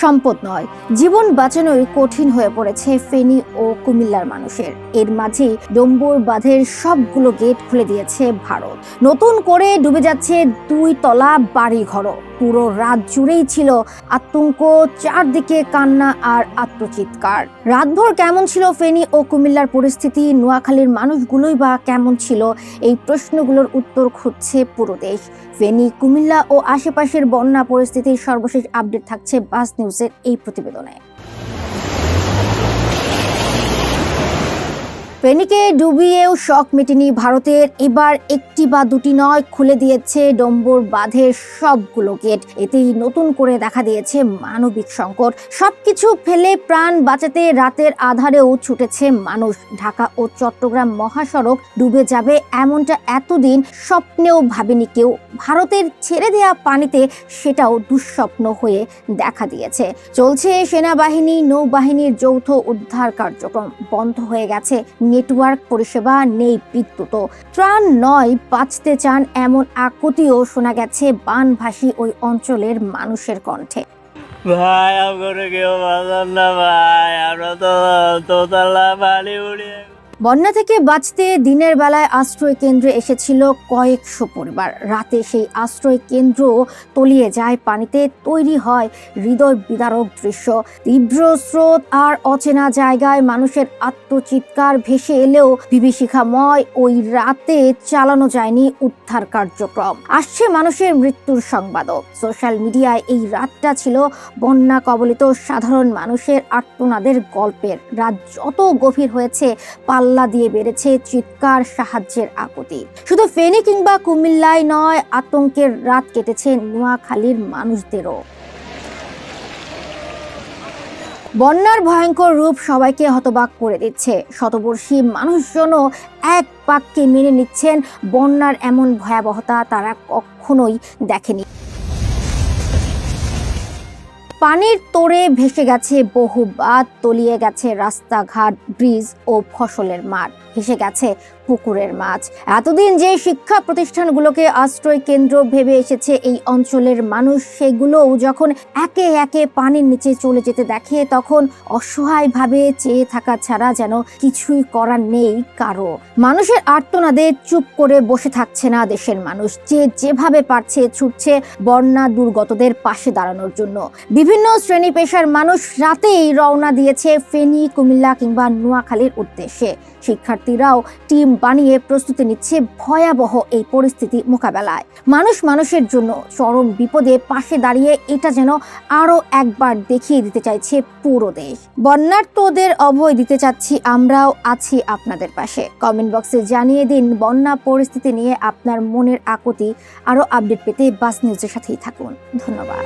সম্পদ নয়, জীবন বাঁচানোই কঠিন হয়ে পড়েছে ফেনী ও কুমিল্লার মানুষের। এর মাঝে ডম্বুর বাঁধের সবগুলো গেট খুলে দিয়েছে ভারত। নতুন করে ডুবে যাচ্ছে দুই তলা বাড়ি ঘরও পুরো রাত জুড়েই ছিল আতঙ্ক, চারদিকে কান্না আর আত্মচিৎকার। রাতভর কেমন ছিল ফেনী ও কুমিল্লার পরিস্থিতি, নোয়াখালীর মানুষগুলোই বা কেমন ছিল, এই প্রশ্নগুলোর উত্তর খুঁজছে পুরো দেশ। ফেনী, কুমিল্লা ও আশেপাশের বন্যা পরিস্থিতির সর্বশেষ আপডেট থাকছে বাস নিউজের এই প্রতিবেদনে। ফেনীকে ডুবিয়েও শখ মেটেনি ভারতের। এবার একটি বা দুটি নয় খুলে দিয়েছে ডম্বুর বাঁধের সবগুলো গেট। এতেই নতুন করে দেখা দিয়েছে মানবিক সংকট। সবকিছু ফেলে প্রাণ বাঁচাতে রাতের আধারেও ছুটেছে মানুষ। ঢাকা ও চট্টগ্রাম মহাসড়ক ডুবে যাবে এমনটা এতদিন স্বপ্নেও ভাবেনি কেউ। ভারতের ছেড়ে দেয়া পানিতে সেটাও দুঃস্বপ্ন হয়ে দেখা দিয়েছে। চলছে সেনাবাহিনী, নৌবাহিনীর যৌথ উদ্ধার কার্যক্রম। বন্ধ হয়ে গেছে নেটওয়ার্ক পরিষেবা নেই বিদ্যুৎ ত্রাণ নয়, বাঁচতে চান এমন আকুতিও শোনা গেছে বানভাসী ওই অঞ্চলের মানুষের কণ্ঠে। ভাই আমরা কেউ বাঁচান না, ভাই। আমরা তো দোতলা বাড়ি উড়িয়ে বন্যা থেকে বাঁচতে দিনের বেলায় আশ্রয় কেন্দ্রে এসেছিল কয়েকশো পরিবার। রাতে সেই আশ্রয় কেন্দ্র তলিয়ে যায়, পানিতে তৈরি হয় হৃদয় বিদারক দৃশ্য। তীব্র স্রোত আর অচেনা জায়গায় মানুষের আত্মচিৎকার ভেসে এলেও বিভীষিকাময় ওই রাতে চালানো যায়নি উদ্ধার কার্যক্রম। আসছে মানুষের মৃত্যুর সংবাদও। সোশ্যাল মিডিয়ায় এই রাতটা ছিল বন্যা কবলিত সাধারণ মানুষের আর্তনাদের গল্পের। রাত যত গভীর হয়েছে পাল্লা দিয়ে বেড়েছে চিৎকার সাহায্যের আকুতি শুধু ফেনী কিংবা কুমিল্লায় নয়, আতঙ্কের রাত কেটেছে নোয়াখালীর মানুষদেরও। বন্যার ভয়ঙ্কর রূপ সবাইকে হতবাক করে দিচ্ছে। শতবর্ষী মানুষজনও এক বাক্যে মেনে নিচ্ছেন, বন্যার এমন ভয়াবহতা তারা কখনোই দেখেনি। পানির তোড়ে ভেসে গেছে বহু বাদ তলিয়ে গেছে রাস্তাঘাট, ব্রিজ ও ফসলের মাঠ। ভেসে গেছে পুকুরের মাছ। এতদিন যে শিক্ষা প্রতিষ্ঠানগুলোকে আশ্রয় কেন্দ্র ভেবে এসেছে এই অঞ্চলের মানুষ, সেগুলোও যখন একে একে পানির নিচে চলে যেতে দেখে, তখন অসহায়ভাবে চেয়ে থাকা ছাড়া যেন কিছুই করার নেই কারও। মানুষের আর্তনাদে চুপ করে বসে থাকছে না দেশের মানুষ। যে যেভাবে পারছে ছুটছে বন্যা দুর্গতদের পাশে দাঁড়ানোর জন্য। বিভিন্ন শ্রেণি পেশার মানুষ রাতেই রওনা দিয়েছে ফেনী, কুমিল্লা কিংবা নোয়াখালীর উদ্দেশ্যে। শিক্ষার্থীরাও টিম বানিয়ে প্রস্তুতি নিচ্ছে ভয়াবহ এই পরিস্থিতি মোকাবেলায়। মানুষ মানুষের জন্য চরম বিপদে পাশে দাঁড়িয়ে এটা যেন আরও একবার দেখিয়ে দিতে চাইছে পুরো দেশ। বন্যার্তদের অভয় দিতে চাচ্ছি আমরাও আছি আপনাদের পাশে। কমেন্ট বক্সে জানিয়ে দিন বন্যা পরিস্থিতি নিয়ে আপনার মনের আকুতি। আরও আপডেট পেতে বাস নিউজের সাথেই থাকুন। ধন্যবাদ।